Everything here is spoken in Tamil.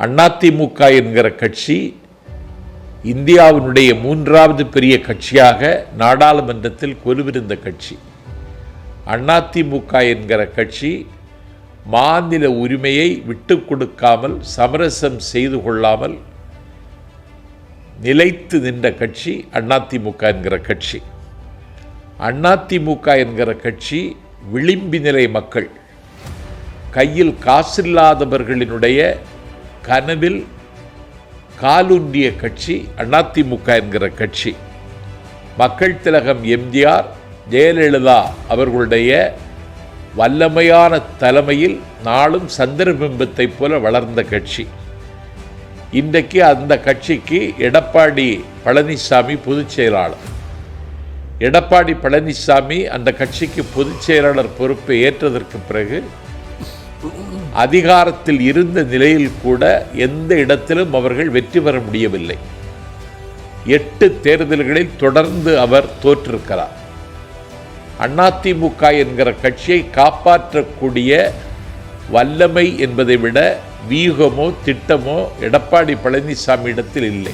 அதிமுக என்கிற கட்சி இந்தியாவினுடைய மூன்றாவது பெரிய கட்சியாக நாடாளுமன்றத்தில் கொலுவிருந்த கட்சி. அதிமுக என்கிற கட்சி மாநில உரிமையை விட்டு கொடுக்காமல் சமரசம் செய்து கொள்ளாமல் நிலைத்து நின்ற கட்சி அதிமுக என்கிற கட்சி. அதிமுக என்கிற கட்சி விளிம்பி நிலை மக்கள். கையில் காசில்லாதவர்களினுடைய கனவில் காலூன்றிய கட்சி அதிமுக என்கிற கட்சி. மக்கள் திலகம் எம்ஜிஆர் ஜெயலலிதா அவர்களுடைய வல்லமையான தலைமையில் நாளும் சந்திரபிம்பத்தைப் போல வளர்ந்த கட்சி. இன்றைக்கு அந்த கட்சிக்கு எடப்பாடி பழனிசாமி பொதுச் செயலாளர். எடப்பாடி பழனிசாமி அந்த கட்சிக்கு பொதுச் செயலாளர் பொறுப்பை ஏற்றதற்கு பிறகு அதிகாரத்தில் இருந்த நிலையில் கூட எந்த இடத்திலும் அவர்கள் வெற்றி பெற முடியவில்லை. எட்டு தேர்தல்களில் தொடர்ந்து அவர் தோற்றிருக்கிறார். அதிமுக என்கிற கட்சியை காப்பாற்றக்கூடிய வல்லமை என்பதை விட வியூகமோ திட்டமோ எடப்பாடி பழனிசாமி இடத்தில் இல்லை.